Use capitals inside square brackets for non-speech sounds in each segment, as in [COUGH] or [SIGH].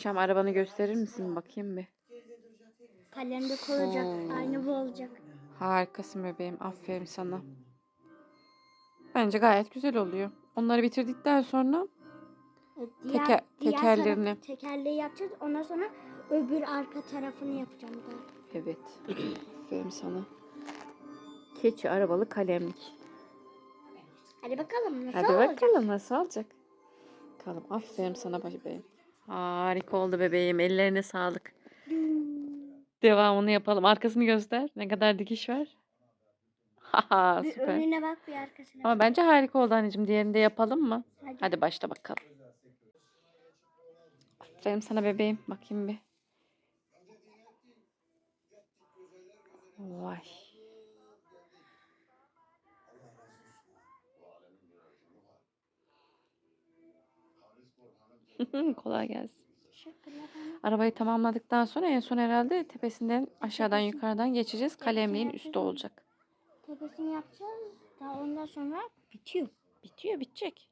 Paşam arabanı gösterir misin? Bakayım bir. Kalemde koyacak. Oo. Aynı bu olacak. Harikasın bebeğim. Aferin sana. Bence gayet güzel oluyor. Onları bitirdikten sonra E, Teker- tekerlerini. tarafı- tekerleği yapacağız. Ondan sonra öbür arka tarafını yapacağım daha. evet. Aferin sana. Keçi arabalı kalemlik. Hadi bakalım nasıl Hadi olacak? bakalım nasıl olacak. Bakalım. Aferin sana bebeğim. Harika oldu bebeğim. Ellerine sağlık. Devamını yapalım. Arkasını göster. Ne kadar dikiş var. Haha Bir süper. önüne bak bir arkasına. Ama bence harika oldu anneciğim. Diğerini de yapalım mı? Hadi. Hadi başla bakalım. Aferin sana bebeğim. Bakayım bir. Vay. [LAUGHS] Kolay gelsin. Arabayı tamamladıktan sonra en son herhalde tepesinden aşağıdan yukarıdan geçeceğiz. Kalemliğin üstü olacak. Tepesini yapacağız. Daha ondan sonra bitiyor. Bitiyor bitecek.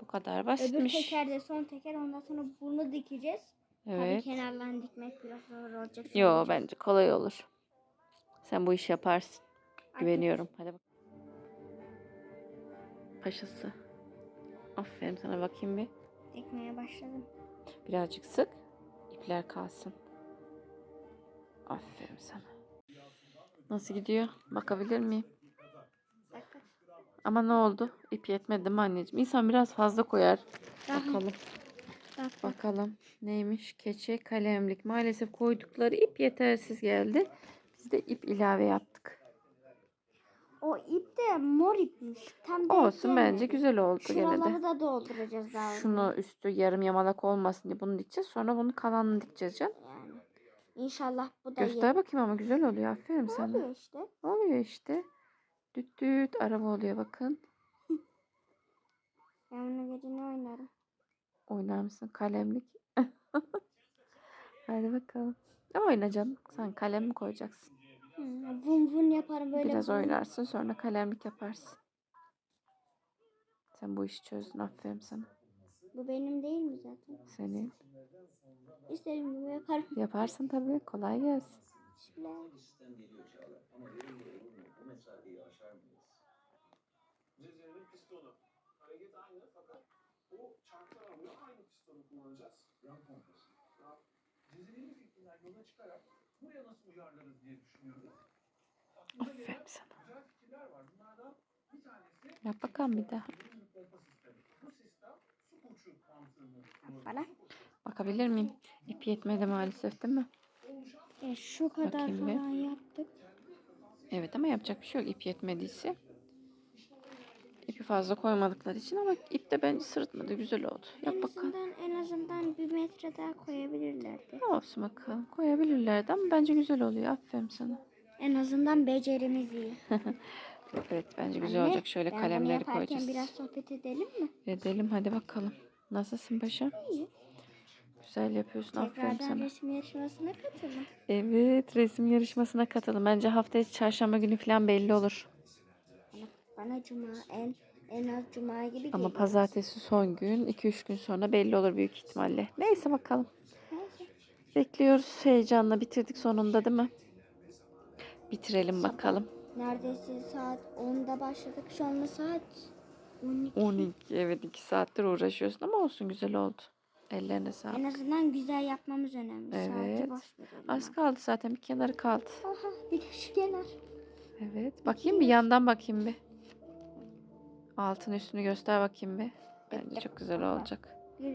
Bu kadar Öbür basitmiş. teker de son teker. Ondan sonra bunu dikeceğiz. Tabii Evet. kenarlarını dikmek biraz zor olacak. Yo sadece. bence kolay olur. Sen bu işi yaparsın. Artık Güveniyorum. Hadi bak. Paşası. Aferin sana bakayım bir. Dikmeye başladım. Birazcık sık. İpler kalsın. Aferin sana. Nasıl gidiyor? Bakabilir miyim? Bakın. Ama ne oldu? İp yetmedi mi anneciğim? İnsan biraz fazla koyar. Daha- Bakalım. Bak, bak. Bakalım. Neymiş? Keçe kalemlik. Maalesef koydukları ip yetersiz geldi. Biz de ip ilave yaptık. O ip de mor ipmiş. Tam denk Olsun bence gelmedi. güzel oldu gene de. Şuraları da dolduracağız daha. Şunu üstü yarım yamalak olmasın diye bunu dikeceğiz. Sonra bunu kalanını dikeceğiz canım. Yani. İnşallah bu da Göster bakayım ama güzel oluyor. Aferin Ne sana. oluyor işte? Oluyor işte. Düt düt araba oluyor bakın. [LAUGHS] Ben bunu gece ne oynarım? Oynar mısın kalemlik? [LAUGHS] Hadi bakalım. Ne oyna canım? Sen kalem mi koyacaksın? Hı, vun vun yaparım böyle. Biraz vun. oynarsın sonra kalemlik yaparsın. Sen bu işi çözdün. Aferin sana. Bu benim değil mi zaten? Senin. İstediğim gibi yaparım. Yaparsın tabii. Kolay gelsin. Şöyle. Cezayir'in pistonu. Hareket aynı fakat o çarklar alıyor. Aynı pistonu kullanacağız. Yan pompası. Ya, Cezayir'in fikrinden yola çıkarak buraya nasıl uyarlarız diye düşünüyoruz. Aklımıza Aferin gelen sana. güzel fikirler var. Bunlardan bir tanesi Yap bakalım bir daha. Bu sistem su kurşun mantığını Bana. Bakabilir miyim? İp yetmedi maalesef değil mi? E, şu kadar Bakayım bir. falan yaptık. Evet ama yapacak bir şey yok ip yetmediyse. Fazla koymadıkları için ama ip de bence sırıtmadı. Güzel oldu. Yap en bakalım. azından en azından bir metre daha koyabilirlerdi. Ne olsun bakalım. Koyabilirlerdi ama bence güzel oluyor. Aferin sana. En azından becerimiz iyi. [LAUGHS] Evet bence güzel Anne, olacak. Şöyle ben kalemleri koyacağız. biraz sohbet edelim mi? Edelim hadi bakalım. Nasılsın paşam? İyi. Güzel yapıyorsun. Aferin Tekrardan sana. resim yarışmasına katılın. Evet resim yarışmasına katılın. Bence haftaya çarşamba günü falan belli olur. Bana, bana cuma en en az cuma gibi Ama geliyor. pazartesi son gün 2-3 gün sonra belli olur büyük ihtimalle. Neyse bakalım. Neyse. Bekliyoruz heyecanla bitirdik sonunda değil mi? Bitirelim bakalım. Neredeyse saat 10'da başladık. Şu anda saat 12. 12 evet 2 saattir uğraşıyorsun ama olsun güzel oldu. Ellerine En sağlık. azından güzel yapmamız önemli. Evet. Az kaldı zaten bir kenarı kaldı. Aha bir de şu kenar. Evet bakayım bir yandan bakayım bir. Altın üstünü göster bakayım bir. Bence çok güzel olacak. [LAUGHS]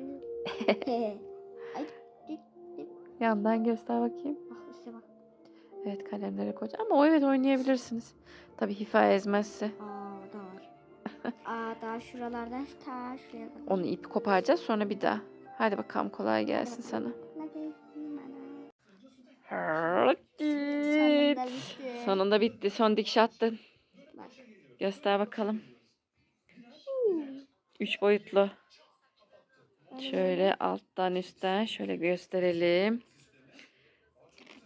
Yandan göster bakayım. Bak. Evet kalemleri koyacağım ama o evet oynayabilirsiniz. Tabii hifa ezmezse. Aa var. Aa daha şuralardan ta şuraya kadar. Onu ipi koparacağız sonra bir daha. Hadi bakalım kolay gelsin sana. Sonunda bitti. Son dikiş attın. Göster bakalım. Üç boyutlu. Şöyle alttan üstten şöyle gösterelim.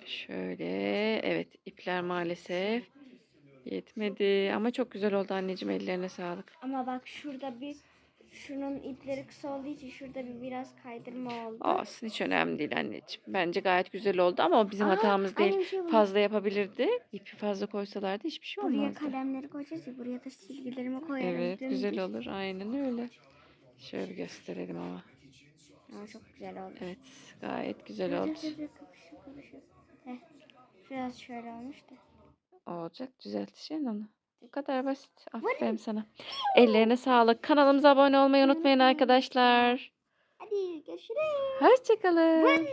Şöyle evet ipler maalesef yetmedi ama çok güzel oldu anneciğim ellerine sağlık. Ama bak şurada bir şunun ipleri kısa olduğu için şurada bir biraz kaydırma oldu. Olsun hiç önemli değil anneciğim. Bence gayet güzel oldu ama o bizim Aa, hatamız değil. şey. Fazla yapabilirdi. İpi fazla koysalardı hiçbir şey Buraya olmazdı. kalemleri koyacağız ya buraya da silgilerimi koyarım. Evet dümdüz. güzel olur. Aynen öyle. Şöyle bir gösterelim ama. Aa, çok güzel oldu. Evet gayet güzel oldu. Heh, Biraz şöyle olmuş da. Olacak düzelteceksin onu. Bu kadar basit. Aferin sana. Ellerine sağlık. Kanalımıza abone olmayı unutmayın arkadaşlar. Hadi görüşürüz. Hoşçakalın.